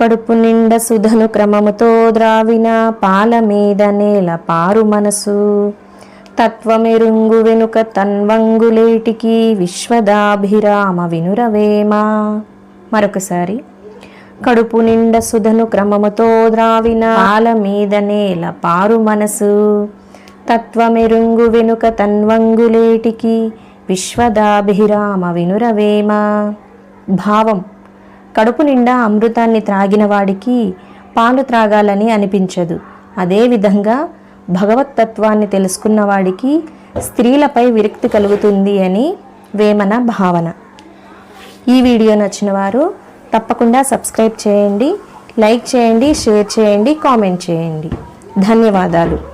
కడుపు నిండ సుధను క్రమముతో ద్రావిన పాల మీద నేల పారు మనసు. తత్వమెరుంగు వెనుక తన్వంగులేటికి విశ్వదాభిరామ వినురవేమ. మరొకసారి. కడుపు నిండ సుధను క్రమముతో ద్రావిన పాల మీద నేల పారు మనసు. తత్వమెరుంగు వెనుక తన్వంగులేటికి విశ్వదాభిరామ వినురవేమ భావం కడుపు నిండా అమృతాన్ని త్రాగిన వాడికి పాలు త్రాగాలని అనిపించదు. అదేవిధంగా భగవతత్వాన్ని తెలుసుకున్న వాడికి స్త్రీలపై విరక్తి కలుగుతుంది అని వేమన భావన. ఈ వీడియో నచ్చిన వారు తప్పకుండా సబ్స్క్రైబ్ చేయండి లైక్ చేయండి షేర్ చేయండి కామెంట్ చేయండి. ధన్యవాదాలు.